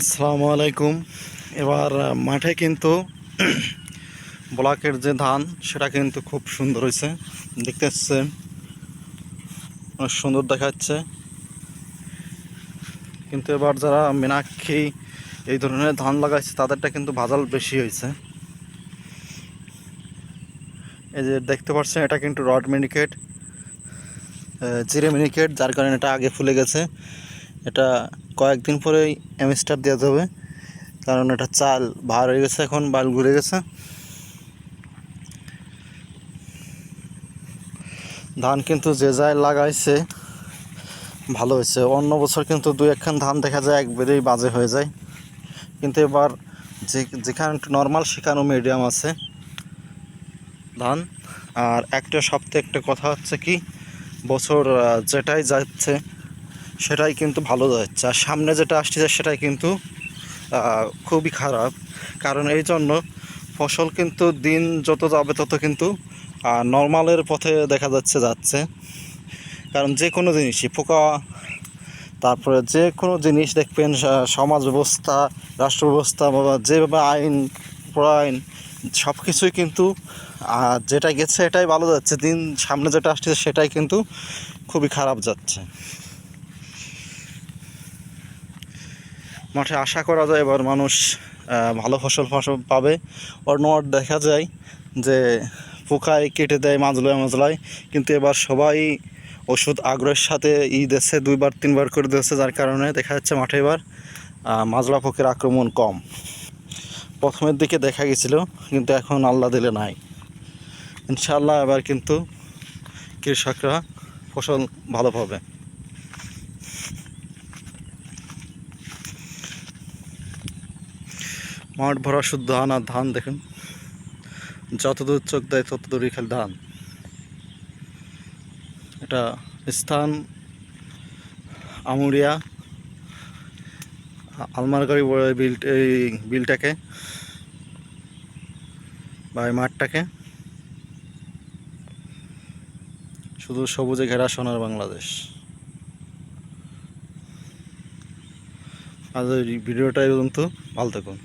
আসসালামু আলাইকুম। এবার মাঠে কিন্তু ব্লকের যে ধান, সেটা কিন্তু খুব সুন্দর হয়েছে। দেখতে পাচ্ছেন, অনেক সুন্দর দেখাচ্ছে। কিন্তু এবার যারা মীনাক্ষী এই ধরনের ধান লাগাইছে, তাদেরটা কিন্তু ভাজাল বেশি হয়েছে। এই যে দেখতে পাচ্ছেন, এটা কিন্তু রড মিনিকেট জিরে মিনিকেট, যার কারণে এটা আগে ফুলে গেছে। এটা কয়েকদিন পরেই এমস্টার দেওয়া যাবে কারণ এটা চাল ভার হয়ে গেছে এখন, বাল ঘুরে গেছে। ধান কিন্তু যে যায় লাগাইছে, ভালো হয়েছে। অন্য বছর কিন্তু দুই একখান ধান দেখা যায় একবারেই বাজে হয়ে যায়। কিন্তু এবার যে, যেখানে নর্মাল সেখানেও মিডিয়াম আছে ধান। আর একটা সপ্তাহে একটা কথা হচ্ছে কি, বছর যেটাই যাচ্ছে সেটাই কিন্তু ভালো যাচ্ছে। আর সামনে যেটা আসছে, সেটাই কিন্তু খুবই খারাপ। কারণ এই জন্য ফসল কিন্তু দিন যত যাবে তত কিন্তু নর্মালের পথে দেখা যাচ্ছে যাচ্ছে। কারণ যে কোনো জিনিসই, পোকা, তারপরে যে কোনো জিনিস দেখবেন সমাজ ব্যবস্থা, রাষ্ট্র ব্যবস্থা, বা যেভাবে আইন আইন সব কিছুই কিন্তু যেটা গেছে, এটাই ভালো যাচ্ছে। দিন সামনে যেটা আসছে, সেটাই কিন্তু খুবই খারাপ যাচ্ছে। মাঠে আশা করা যায় এবার মানুষ ভালো ফসল ফসল পাবে। অন্য মাঠ দেখা যায় যে পোকায় কেটে দেয় মাজলায় মাজলায় কিন্তু এবার সবাই ওষুধ আগ্রহের সাথে ই দিচ্ছে, দুইবার তিনবার করে দিচ্ছে, যার কারণে দেখা যাচ্ছে মাঠে এবার মাজলা পোকের আক্রমণ কম। প্রথমের দিকে দেখা গেছিল, কিন্তু এখন আল্লাহ দিলে নাই। ইনশাল্লাহ এবার কিন্তু কৃষকরা ফসল ভালো পাবে। মাঠ ভরা শুদ্ধ ধান আর ধান দেখুন। যতদূর চোখ দেয় তত দূরই খালি ধান। এটা স্থান আমুরিয়া, আলমারগাড়ি বলে এই বিল এই বিলটাকে বা এই মাঠটাকে। শুধু সবুজে ঘেরা সোনার বাংলাদেশ। আজ এই ভিডিওটা এই পর্যন্ত। ভালো থাকুন।